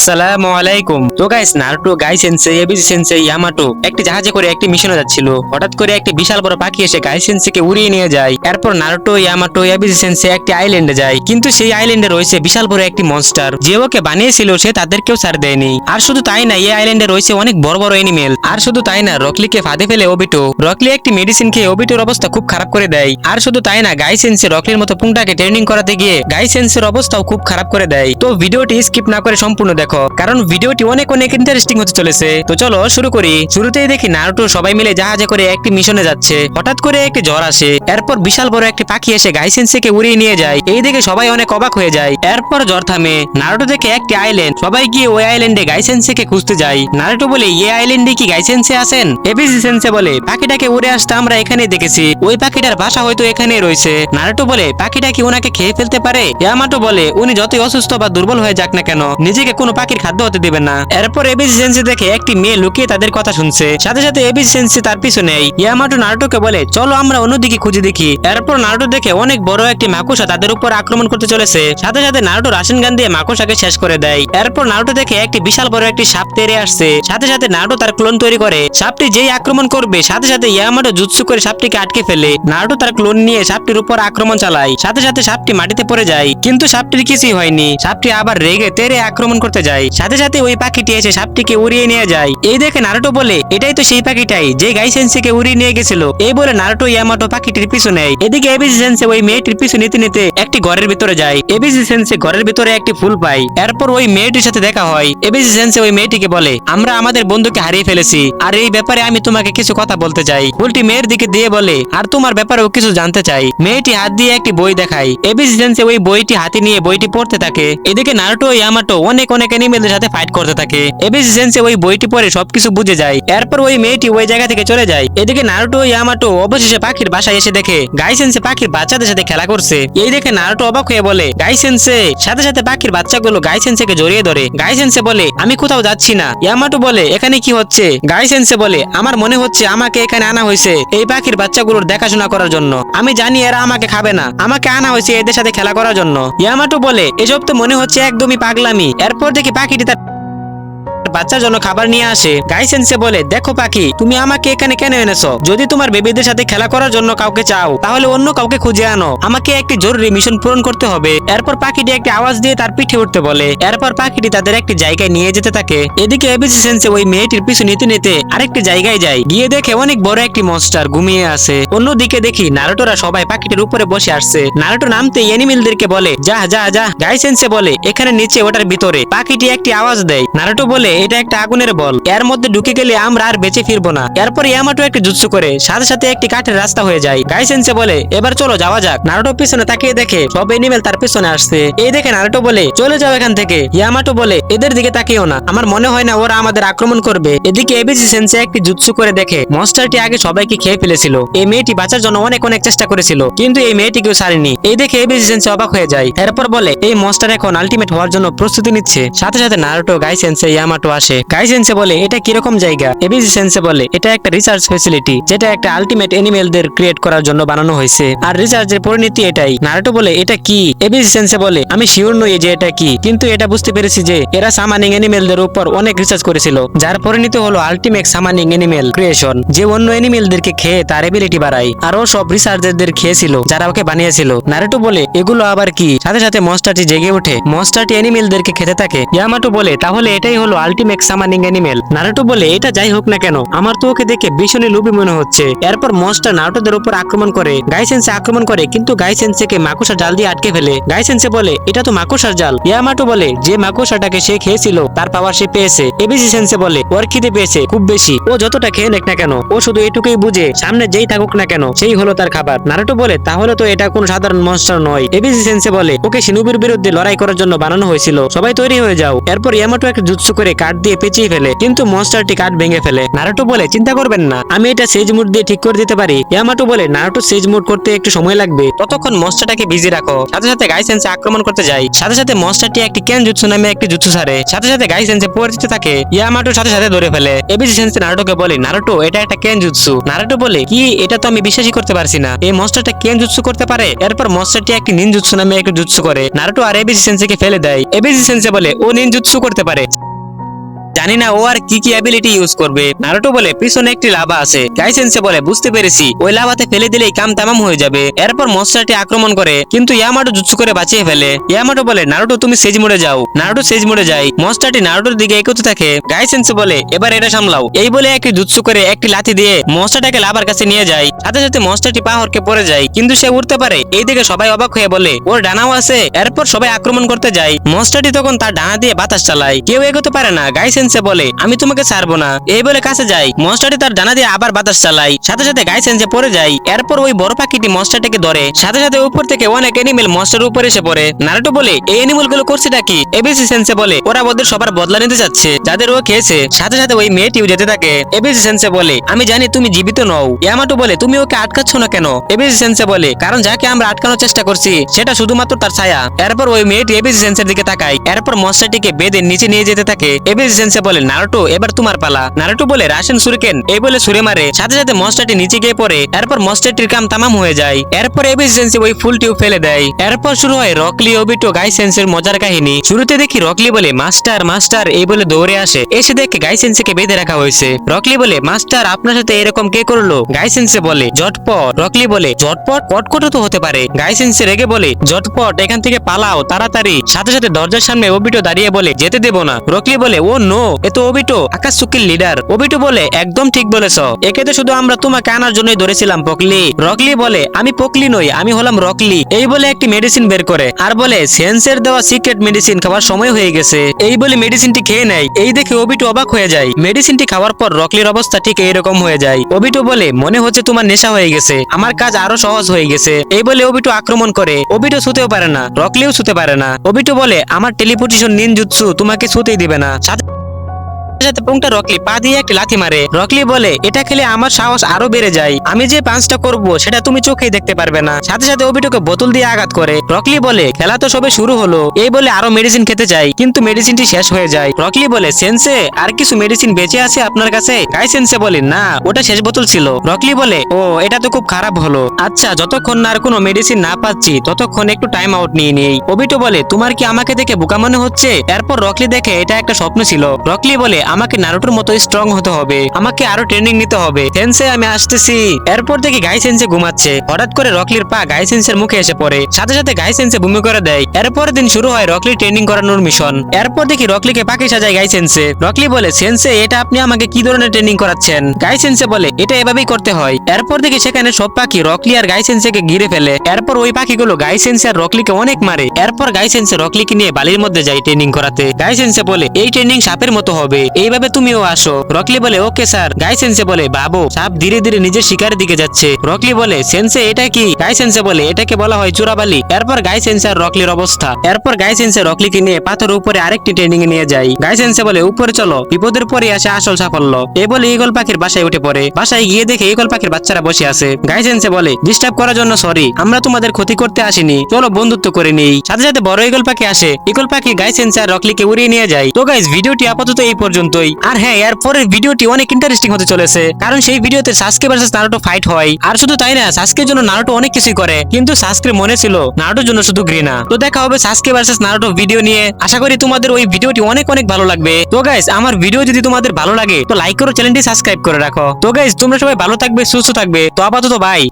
আসসালামু আলাইকুম। তো গাইস নারুটো গাই সেন্সে এবিসি সেন্সে ইয়ামাটো একটি জাহাজে করে একটি মিশনে যাচ্ছিল। হঠাৎ করে একটি বিশাল বড় পাখি এসে গাই সেন্সেকে উড়িয়ে নিয়ে যায়। এরপর নারুটো ইয়ামাটো এবিসি সেন্সে একটি আইল্যান্ডে যায়। কিন্তু সেই আইল্যান্ডে রয়েছে বিশাল বড় একটি মনস্টার যে ওকে বানিয়েছিল, সে তাদেরকেও ছাড় দেয়নি। আর শুধু তাই না, এই আইল্যান্ডে রয়েছে অনেক বড় বড় এনিমেল আর শুধু তাই না, রকলিকে ফাঁদে ফেলে ওবিটো রকলি একটি মেডিসিন খেয়ে ওবিটোর অবস্থা খুব খারাপ করে দেয়। আর শুধু তাই না গাই সেন্সে রকলির মতো পুংটাকে ট্রেনিং করাতে গিয়ে গাই সেন্সের অবস্থাও খুব খারাপ করে দেয়। তো ভিডিওটি স্কিপ না করে সম্পূর্ণ দেখো। কারণ ভিডিওটি অনেক অনেক ইন্টারেস্টিং হতে চলেছে। তো চলো শুরু করি। শুরুতেই দেখি নারুটো সবাই মিলে জাহাজে করে একটি মিশনে যাচ্ছে। হঠাৎ করে একটি জ্বর আসে। এরপর বিশাল বড় একটি পাখি এসে গাইসেন্সিকে উড়িয়ে নিয়ে যায়। এই দেখে সবাই অনেক অবাক হয়ে যায়। এরপর জ্বর থামে। নারুটো দেখে একটি আইল্যান্ড সবাই গিয়ে ওই আইল্যান্ডে গাইসেন্সিকে খুঁজতে যায়। নারুটো বলে এই আইল্যান্ডে কি গাইসেন্সি আছেন? এবিসি সেন্সে বলে, পাখিটাকে উড়ে আসতে আমরা এখানেই দেখেছি। ওই পাখিটার বাসা হয়তো এখানেই রয়েছে। নারুটো বলে, পাখিটা কি ওনাকে খেয়ে ফেলতে পারে? ইয়ামাটো বলে, উনি যতই অসুস্থ বা দুর্বল হয়ে যাক না কেন, নিজেকে কোনো পাখির খাদ্য হতে দেবেন না। এরপর এবিসি সেন্সি দেখে একটি মেয়ে লুকিয়ে তাদের কথা শুনছে। সাথে সাথে এবিসি সেন্সি তার পিছু নেই। ইয়ামাটো নারুটোকে বলে, চলো আমরা অন্যদিকে খুঁজে দেখি। এরপর নারুটো দেখে অনেক বড় একটি মাকুসা তাদের উপর আক্রমণ করতে চলেছে। সাথে সাথে নারুটো রাশিন গান দিয়ে মাকুসাকে শেষ করে দেয়। এরপর নারুটো দেখে একটি বিশাল বড় একটি সাপ তেড়ে আসছে। সাথে সাথে নারুটো তার ক্লোন তৈরি করে। সাপটি যেই আক্রমণ করবে, সাথে সাথে ইয়ামাটো জুৎসু করে সাপটিকে আটকে ফেলে। নারুটো তার ক্লোন নিয়ে সাপটির উপর আক্রমণ চালায়। সাথে সাথে সাপটি মাটিতে পড়ে যায়। কিন্তু সাপটির কিছুই হয়নি। সাপটি আবার রেগে তেরে আক্রমণ করতে যায়। সাথে সাথে ওই পাখিটি এসে সাপটিকে উড়িয়ে নিয়ে যায়। এই দেখে নারুটো বলে, এটাই তো সেই পাখিটাই যে গাই সেন্সিকে উড়িয়ে নিয়ে গেছিল। এই বলে নারুটো ইয়ামাটো পাখিটির পিছু নেয়। এদিকে এবিসি সেন্সে ওই মেয়েটির পিছু নিতে নিতে একটি ঘরের ভিতরে যায়। এবিসি সেন্সে ঘরের ভিতরে একটি ফুল পায়। এরপর ওই মেয়েটির সাথে দেখা হয়। এবিসি সেন্সে ওই মেয়েটিকে বলে, আমরা আমাদের বন্ধুকে হারিয়ে ফেলেছি। আর এই ব্যাপারে আমি তোমাকে কিছু কথা বলতে চাই। ফুলটি মেয়ের দিকে দিয়ে বলে, আর তোমার ব্যাপারেও কিছু জানতে চাই। মেয়েটি হাত দিয়ে একটি বই দেখায়। এবিসি সেন্সে ওই বইটি হাতে নিয়ে বইটি পড়তে থাকে। এদিকে নারুটো ইয়ামাটো অনেক অনেক অ্যানিমেলদের সাথে ফাইট করতে থাকে। এবিসি সেন্সে ওই বইটি পড়ে সবকিছু বুঝে যায়। এরপর ওই মেয়েটি ওই জায়গা থেকে চলে যায়। এদিকে নারুটো ইয়ামাটো অবশেষে পাখির বাসায় এসে দেখে গাই সেন্সে পাখির বাচ্চাদের সাথে খেলা করছে। এই দেখে নারুটো অবাক হয়ে বলে গাই সেন্সে সাথে সাথে পাখির বাচ্চাগুলো গাই সেন্সেকে জড়িয়ে ধরে। গাই সেন্সে বলে, আমি কোথাও যাচ্ছি না। ইয়ামাটো বলে, এখানে কি হচ্ছে? গাই সেন্সে বলে, আমার মনে হচ্ছে আমাকে এখানে আনা হয়েছে এই পাখির বাচ্চাগুলোর দেখাশোনা করার জন্য। আমি জানি এরা আমাকে খাবে না। আমাকে আনা হয়েছে এদের সাথে খেলা করার জন্য। ইয়ামাটো বলে, এসব তো মনে হচ্ছে একদমই পাগলামি। এরপর দেখি পাখিটি তার বাচ্চার জন্য খাবার নিয়ে আসে। গাইসেন্সে বলে, দেখো পাখি, তুমি আমাকে এখানে কেন এনেছো? যদি তোমার বেবিদের সাথে খেলা করার জন্য কাউকে চাও, তাহলে অন্য কাউকে খুঁজে আনো। আমাকে একটি জরুরি মিশন পূরণ করতে হবে। এরপর পাখিটি একটি আওয়াজ দিয়ে তার পিঠে উঠতে বলে। এরপর পাখিটি তাদের একটি জায়গায় নিয়ে যেতে থাকে। এদিকে এবিসি সেন্সে ওই মেয়েটির পিছু নিতে নিতে আরেকটি জায়গায় যায়। গিয়ে দেখে অনেক বড় একটি মনস্টার ঘুমিয়ে আছে। অন্যদিকে দেখি নারুটোরা সবাই পাখিটির উপরে বসে আসছে। নারুটো নামতে এনিমেলদেরকে বলে, যা যা যা। গাইসেন্সে বলে, এখানে নিচে ওটার ভিতরে। পাখিটি একটি আওয়াজ দেয়। নারুটো বলে এটা একটা আগুনের বল। এর মধ্যে ঢুকে গেলে আমরা আর বেঁচে ফিরবো না। এরপর ইয়ামাটো একটি জুৎসু করে, সাথে সাথে একটি কাঠের রাস্তা হয়ে যায়। গাইসেন্সে বলে, এবার চলো, যাওয়া যাক। নারুটো পিছনে তাকিয়ে দেখে, সব এনিমেল তার পিছনে আসছে। এই দেখে নারুটো বলে, চলে যাও এখান থেকে। ইয়ামাটো বলে, এদের দিকে তাকিও না। আমার মনে হয় না ওরা আমাদের আক্রমণ করবে। এদিকে এবিসি সেন্সে একটি জুৎসু করে দেখে, মনস্টারটি আগে সবাইকে খেয়ে ফেলেছিল। এই মেয়েটি বাঁচার জন্য অনেক অনেক চেষ্টা করেছিল, কিন্তু এই মেয়েটি কেউ ছাড়েনি। এই দেখে এবিসি সেন্সে অবাক হয়ে যায়। এরপর বলে, এই মনস্টার এখন আলটিমেট হওয়ার জন্য প্রস্তুতি নিচ্ছে। সাথে সাথে নারুটো, গাইসেন্সে, ইয়ামাটো আসে। গাইসেন্সে বলে, এটা কীরকম জায়গা? এবিসি সেন্সে বলে, এটা একটা রিসার্চ ফেসিলিটি যেটা একটা আলটিমেট এনিমেলদের ক্রিয়েট করার জন্য বানানো হয়েছে। আর রিসার্চের পরিণতি এটাই। নারুটো বলে, এটা কি? এবিসি সেন্সে বলে, আমি শিওর নই যে এটা কি, কিন্তু এটা বুঝতে পেরেছি যে এরা সামানিং এনিমেলদের উপর অনেক রিসার্চ করেছিল, যার পরিণতি হলো আলটিমেট সামানিং এনিমেল ক্রিয়েশন যে অন্য এনিমেলদেরকে খেয়ে তার এবিলিটি বাড়ায়, আরও সব রিসার্চারদের খেয়েছিল, যারা ওকে বানিয়েছিল। নারুটো বলে, এগুলো আবার কি? সাথে সাথে মনস্টারটি জেগে ওঠে। মনস্টারটি এনিমেলদেরকে খেতে থাকে। ইয়ামাটো বলে, তাহলে এটাই হলো আলটিমেট সামানিং এনিমেল নারুটো বলে, এটা যাই হোক না কেন, আমার তো ওকে দেখে ভীষণই লোভী মনে হচ্ছে। এরপর মনস্টার নারুটোদের উপর আক্রমণ করে গাইসেন্সে আক্রমণ করে, কিন্তু গাইসেন্সেকে মাকুসা জাল দিয়ে আটকে ফেলে। গাইসেন্সে বলে, এটা তো মাকুসার জাল। ইয়ামাটো বলে, যে মাকুসাটাকে সে খেয়েছিল, তার পাওয়ার সে পেয়েছে। এবিসি সেন্সে বলে, ওর খিদে পেয়েছে, খুব বেশি। ও যতটা খেয়ে নেক না কেন, ও শুধু এটুকুই বুঝে, সামনে যেই থাকুক না কেন, সেই হলো তার খাবার। নারুটো বলে, তাহলে তো এটা কোনো সাধারণ মনস্টার নয়। এবিসি সেন্সে বলে, ওকে শিনুবির বিরুদ্ধে লড়াই করার জন্য বানানো হয়েছিল, সবাই তৈরি হয়ে যাও। এরপর ইয়ামাটো একটা জুৎসু করে কাঠ দিয়ে পেঁচিয়ে ফেলে, কিন্তু মনস্টারটি কাঠ ভেঙে ফেলে। নারুটো বলে, চিন্তা করবেন না, আমি এটা সেজ মুড দিয়ে ঠিক করে দিতে পারি। ইয়ামাটো বলে, নারুটো সেজ মুড করতে একটু সময় লাগবে। ততক্ষণ মনস্টারটাকে বিজি রাখো। সাথে সাথে গাইসেন্সে আক্রমণ করতে যায় সাথে সাথে মনস্টারটি একটি ক্যান জুৎসু নামে একটি জুৎসু ছাড়ে। সাথে সাথে গাইসেন্সে যেতে থাকে। ইয়ামাটোর সাথে সাথে ধরে ফেলে। এবিসি সেন্সে নারুটোকে বলে, নারুটো, এটা একটা ক্যান জুৎসু নারুটো বলে, কি? এটা তো আমি বিশ্বাসই করতে পারছি না। এই মনস্টারটা ক্যান জুৎসু করতে পারে? এরপর মনস্টারটি একটি নিন জুৎসু নামে একটি জুৎসু করে। নারুটো আর এবিসি সেন্সেকে ফেলে দেয়। এবিসি সেন্সে বলে, ও নিন জুৎসু করতে পারে। জানি না ও আর কি কি অ্যাবিলিটি ইউজ করবে। নারুটো বলে, পিছনে একটি লাভা আছে। গাইসেন্সে বলে, বুঝতে পেরেছি। ওই লাভাতে ফেলে দিলেই কাম তামাম হয়ে যাবে। এরপর মনস্টারটি আক্রমণ করে, কিন্তু ইয়ামাটো জুৎসু করে বাঁচিয়ে ফেলে। ইয়ামাটো বলে, নারুটো, তুমি সেজ মোড়ে যাও। নারুটো সেজ মোড়ে যায়। মনস্টারটি নারুটোর দিকে এগোতে থাকে। গাইসেন্সে বলে, এবার এটা সামলাও। এই বলে একটি জুৎসু করে একটি লাথি দিয়ে মনস্টারটাকে লাভার কাছে নিয়ে যায়। সাথে সাথে মনস্টারটি পা হরকে পড়ে যায়। কিন্তু সে উঠতে পারে। এই দিকে সবাই অবাক হয়ে বলে, ওর ডানাও আছে। এরপর সবাই আক্রমণ করতে যায়। মনস্টারটি তখন তার ডানা দিয়ে বাতাস চালায়। কেউ এগোতে পারে না। গাইসেন্সে বলে, আমি তোমাকে ছাড়বো না। এই বলে কাছে যায় মনস্টারটি তার ডানা দিয়ে আবার বাতাস চালায়। সাথে সাথে গাইসেন্সে পড়ে যায় এরপর ওই বড় পাখিটি মনস্টারটাকে ধরে। সাথে সাথে উপর থেকে অনেক এনিমেল মনস্টারের উপর এসে পড়ে। নারুটো বলে, এই এনিমেলগুলো করছেটা কি? এবিসি সেন্সে বলে, ওরা ওদের সবার বদলা নিতে যাচ্ছে। যাদের ও খেয়েছে, সাথে সাথে ওই মেয়েটিও যেতে থাকে। এবিসি সেন্সে বলে, আমি জানি তুমি জীবিত নও। ইয়ামাটো বলে, তুমি ওকে আটকাচ্ছ না কেন? এবিসি সেন্সে বলে, কারণ যাকে আমরা আটকানোর চেষ্টা করছি, সেটা শুধুমাত্র তার ছায়া। এরপর ওই মেয়েটি এবিসি সেন্সের দিকে তাকায়। এরপর মনস্টারটিকে বেঁধে নিচে নিয়ে যেতে থাকে। এবিসি সেন্সে বলে, নারুটো, এবার তোমার পালা। নারুটো বলে রাশন সুরিকেন। এই বলে সুরে মারে। সাথে সাথে মনস্টারটি নিচে গিয়ে পড়ে। এরপর মনস্টারটির কাম তামাম হয়ে যায়। এরপর এবিসি সেন্সে ওই ফুলটিও ফেলে দেয়। এরপর শুরু হয় রকলি, ওবিটো গাইসেন্সের মজার কাহিনী। শুরুতে দেখি রকলি বলে, মাস্টার মাস্টার, এই বলে দৌড়ে আসে। এসে দেখে গাইসেন্সকে বেঁধে রাখা হয়েছে। রকলি বলে, মাস্টার, আপনার সাথে এরকম কে করল? গাইসেন্সে বলে জটপট রকলি বলে জটপট কটকটও তো হতে পারে। গাইসেন্সে রেগে বলে জটপট এখান থেকে পালাও, তাড়াতাড়ি। সাথে সাথে দরজার সামনে ওবিটো দাঁড়িয়ে বলে, যেতে দেব না। রকলি বলে, ও, নো। এ তো ওবিটো আকাশ চুক্তির লিডার ওবিটো বলে, একদম ঠিক বলেছ। একে তো শুধু আমরা তোমাকে আনার জন্যই ধরেছিলাম, পকলি। রকলি বলে, আমি পকলি নই, আমি হলাম রকলি। এই বলে একটি মেডিসিন বের করে, আর বলে সেন্সের দেওয়া সিক্রেট মেডিসিন খাওয়ার সময় হয়ে গেছে। এই বলে মেডিসিনটি খেয়ে নেয়। এই দেখে অবাক হয়ে যায়। মেডিসিনটি খাওয়ার পর রকলির অবস্থা ঠিক এইরকম হয়ে যায়। বলে, মনে হচ্ছে তোমার নেশা হয়ে গেছে। আমার কাজ আরও সহজ হয়ে গেছে। এই বলে ওবিটো আক্রমণ করে। ওবিটো শুতেও পারে না, রকলিও শুতে পারে না। ওবিটো বলে, আমার টেলিপোর্টেশন নিনজুৎসু তোমাকে শুতেই দিবে না। সাথে সাথে পুংটা রকলি, পা দিয়ে একটি লাথি মারে। রকলি বলে, এটা খেলে আমার সাহস আরও বেড়ে যায়। আমি যে পাঁচটা করব, সেটা তুমি চোখেই দেখতে পারবে না। সাথে সাথে ওবিটোকে বোতল দিয়ে আঘাত করে। রকলি বলে, খেলা তো সবে শুরু হলো। এই বলে আরও মেডিসিন খেতে চাই কিন্তু মেডিসিনটি শেষ হয়ে যায়। রকলি বলে, সেন্সে, আর কিছু মেডিসিন বেঁচে আছে আপনার কাছে? গাই সেন্সে বলে, না, ওটা শেষ বোতল ছিল। রকলি বলে, ও, এটা তো খুব খারাপ হলো। আচ্ছা যতক্ষণ না আর কোনো মেডিসিন না পাচ্ছি, ততক্ষণ একটু টাইম আউট নিয়ে নেই। ওবিটো বলে, তোমার কি আমাকে দেখে বোকা মনে হচ্ছে? এরপর রকলি দেখে, এটা একটা স্বপ্ন ছিল। রকলি বলে আমাকে নারুটোর মতো স্ট্রং হতে হবে। আমাকে আরও ট্রেনিং নিতে হবে। সেন্সে আমি আসতেছি। এরপর দেখি গাই সেন্সে ঘুমাচ্ছে। হঠাৎ করে রকলির পা গাই সেন্সের মুখে এসে পড়ে। সাথে সাথে গাই সেন্সে ভূমি করে দেয়। এরপর দিন শুরু হয় রকলি ট্রেনিং করানোর মিশন এরপর দেখি রকলিকে পাখি সাজায় গাই সেন্সে রকলি বলে সেন্সে এটা আপনি আমাকে কি ধরনের ট্রেনিং করাচ্ছেন? গাই সেন্সে বলে, এটা এভাবেই করতে হয়। এরপর দেখি সেখানে সব পাখি রকলি আর গাই সেন্সেকে ঘিরে ফেলে। এরপর ওই পাখিগুলো গাই সেন্সে আর রকলিকে অনেক মারে। এরপর গাই সেন্সে রকলিকে নিয়ে বালির মধ্যে যায় ট্রেনিং করাতে। গাই সেন্সে বলে, এই ট্রেনিং সাপের মতো হবে। এইভাবে তুমিও আসো। রকলি বলে, ওকে স্যার। গাই সেন্সে বলে, বাবু। সাপ ধীরে ধীরে নিজের শিকারের দিকে যাচ্ছে। রকলি বলে, সেন্সে, এটা কি? গাই সেন্সে বলে, এটাকে বলা হয় চোরাবালি এরপর গাই সেন্সে আর রকলির অবস্থা। এরপর গাই সেন্সে রকলিকে নিয়ে পাথর উপরে আরেকটি ট্রেনিং এ নিয়ে যায়। গাই সেন্সে বলে, উপরে চলো। বিপদের পরে আসে আসল সাফল্য। এ বলে ইগল পাখির বাসায় উঠে পড়ে। বাসায় গিয়ে দেখে ইগল পাখির বাচ্চারা বসে আছে। গাই সেন্সে বলে, ডিস্টার্ব করার জন্য সরি। আমরা তোমাদের ক্ষতি করতে আসিনি। চলো বন্ধুত্ব করে নেই। সাথে সাথে বড় ইগল পাখি আসে। ইগল পাখি গাই সেন্সে আর রকলিকে উড়িয়ে নিয়ে যায়। তো গাইস, ভিডিওটি আপাতত এই পর্যন্তই। আর হ্যাঁ এর পরের ভিডিওটি অনেক ইন্টারেস্টিং হতে চলেছে। কারণ সেই ভিডিওতে সাসকে ভার্সেস নারুটো ফাইট হয়। আর শুধু তাই না সাসকের জন্য নারুটো অনেক কিছুই করে। কিন্তু সাসকের মনে ছিল নারুটোর জন্য শুধু ঘৃণা। তো দেখা হবে সাসকে ভার্সেস নারুটো ভিডিও নিয়ে। আশা করি তোমাদের ওই ভিডিওটি অনেক অনেক ভালো লাগবে। তো গাইস আমার ভিডিও যদি তোমাদের ভালো লাগে, তো লাইক করো চ্যানেলটি সাবস্ক্রাইব করে রাখো। তো গাইস তোমরা সবাই ভালো থাকবে, সুস্থ থাকবে। তো আপাতত বাই